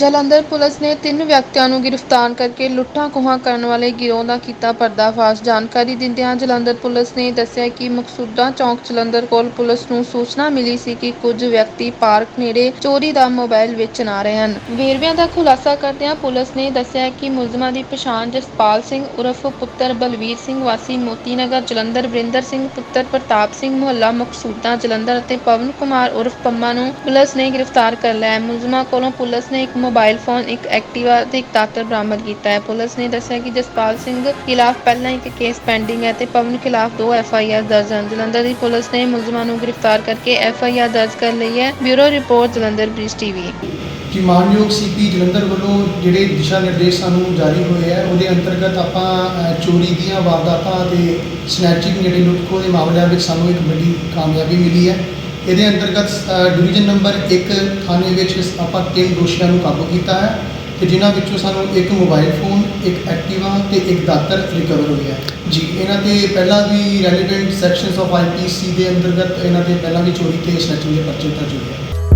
Jalandhar police ਨੇ ਤਿੰਨ ਵਿਅਕਤੀਆਂ ਨੂੰ ਗ੍ਰਿਫਤਾਰ ਕਰਕੇ ਲੁੱਟਾਂ ਖੋਹਾਂ ਕਰਨ ਵਾਲੇ ਗਿਰੋਹ ਦਾ ਕੀਤਾ ਪਰਦਾਫਾਸ਼। ਜਾਣਕਾਰੀ ਦਿੰਦਿਆਂ ਜਲੰਧਰ ਪੁਲਿਸ ਨੇ ਦੱਸਿਆ ਕਿ ਮਕਸੂਦਾ ਚੌਂਕ ਜਲੰਧਰ ਕੋਲ ਪੁਲਿਸ ਨੂੰ ਸੂਚਨਾ ਮਿਲੀ ਸੀ ਕਿ ਕੁਝ ਵਿਅਕਤੀ ਪਾਰਕ ਨੇੜੇ ਚੋਰੀ ਦਾ ਮੋਬਾਈਲ ਵੇਚਣ ਆ ਰਹੇ ਹਨ। ਵੇਰਵਿਆਂ ਦਾ ਖੁਲਾਸਾ ਕਰਦਿਆਂ ਪੁਲਿਸ ਨੇ ਦੱਸਿਆ ਕਿ ਮੁਲਜ਼ਮਾਂ ਦੀ ਪਛਾਣ ਜਸਪਾਲ ਸਿੰਘ ਉਰਫ ਪੁੱਤਰ ਬਲਵੀਰ ਸਿੰਘ ਵਾਸੀ ਮੋਤੀ ਨਗਰ ਜਲੰਧਰ ਵਰਿੰਦਰ ਸਿੰਘ, ਪੁੱਤਰ ਪ੍ਰਤਾਪ ਸਿੰਘ ਮੁਹੱਲਾ ਮਕਸੂਦਾ, ਜਲੰਧਰ ਅਤੇ ਪਵਨ ਕੁਮਾਰ ਉਰਫ ਪੰਮਾ ਨੂੰ ਪੁਲਿਸ ਨੇ ਗ੍ਰਿਫਤਾਰ ਕਰ ਲਿਆ ਮੁਲਜ਼ਮਾਂ ਕੋਲੋਂ ਪੁਲਿਸ ਨੇ ਇੱਕ ਮੋਬਾਈਲ ਫੋਨ ਇੱਕ ਐਕਟਿਵਾ ਅਤੇ ਇੱਕ ਦਾਤਰ ਬਰਾਮਦ ਕੀਤਾ ਹੈ। ਪੁਲਿਸ ਨੇ ਦੱਸਿਆ ਕਿ ਜਸਪਾਲ ਸਿੰਘ ਖਿਲਾਫ ਪਹਿਲਾਂ ਇੱਕ ਕੇਸ ਪੈਂਡਿੰਗ ਹੈ ਤੇ ਪਵਨ ਖਿਲਾਫ ਦੋ ਐਫ ਆਈ ਆਰ ਦਰਜ ਹਨ। ਜਲੰਧਰ ਦੀ ਪੁਲਿਸ ਨੇ ਮੁਲਜ਼ਮਾਂ ਨੂੰ ਗ੍ਰਿਫਤਾਰ ਕਰਕੇ ਐਫ ਆਈ ਆਰ ਦਰਜ ਕਰ ਲਈ ਹੈ। Bureau report, Jalandhar Brij TV. ਕਿ ਮਾਨਯੋਗ ਸੀਪੀ ਜਲੰਧਰ ਵੱਲੋਂ ਜਿਹੜੇ ਦਿਸ਼ਾ ਨਿਰਦੇਸ਼ ਸਾਨੂੰ ਜਾਰੀ ਹੋਏ ਹੈ, ਉਹਦੇ ਅੰਤਰਗਤ ਆਪਾਂ ਚੋਰੀ ਦੀਆਂ ਵਾਰਦਾਤਾਂ ਤੇ ਸਨੈਚਿੰਗ ਜਿਹੜੇ ਲੁੱਟਖੋ ਦੇ ਮਾਮਲਿਆਂ ਵਿੱਚ ਸਾਨੂੰ ਇੱਕ ਵੱਡੀ ਕਾਮਯਾਬੀ ਮਿਲੀ ਹੈ। ਇਹਦੇ ਅੰਤਰਗਤ ਅ, ਡਿਵੀਜ਼ਨ ਨੰਬਰ 1 ਥਾਣੇ ਵਿੱਚ ਆਪਾਂ ਤਿੰਨ ਦੋਸ਼ੀਆਂ ਨੂੰ ਕਾਬੂ ਕੀਤਾ ਹੈ ਤੇ ਜਿਨ੍ਹਾਂ ਵਿੱਚੋਂ ਸਾਨੂੰ ਇੱਕ ਮੋਬਾਈਲ ਫੋਨ ਇੱਕ ਐਕਟਿਵਾ ਤੇ ਇੱਕ ਦਾਤਰ ਰਿਕਵਰ ਹੋਈ ਹੈ। ਜੀ ਇਹਨਾਂ ਤੇ ਪਹਿਲਾਂ ਵੀ ਰੈਲੇਵੈਂਟ ਸੈਕਸ਼ਨਸ ਆਫ ਆਈਪੀਸੀ ਦੇ ਅੰਤਰਗਤ ਇਹਨਾਂ ਤੇ ਪਹਿਲਾਂ ਵੀ ਚੋਰੀ ਤੇ ਸਨੈਚਿੰਗ ਦੇ ਪਰਚੇ ਦਰਜ ਹੋਏ ਹੈ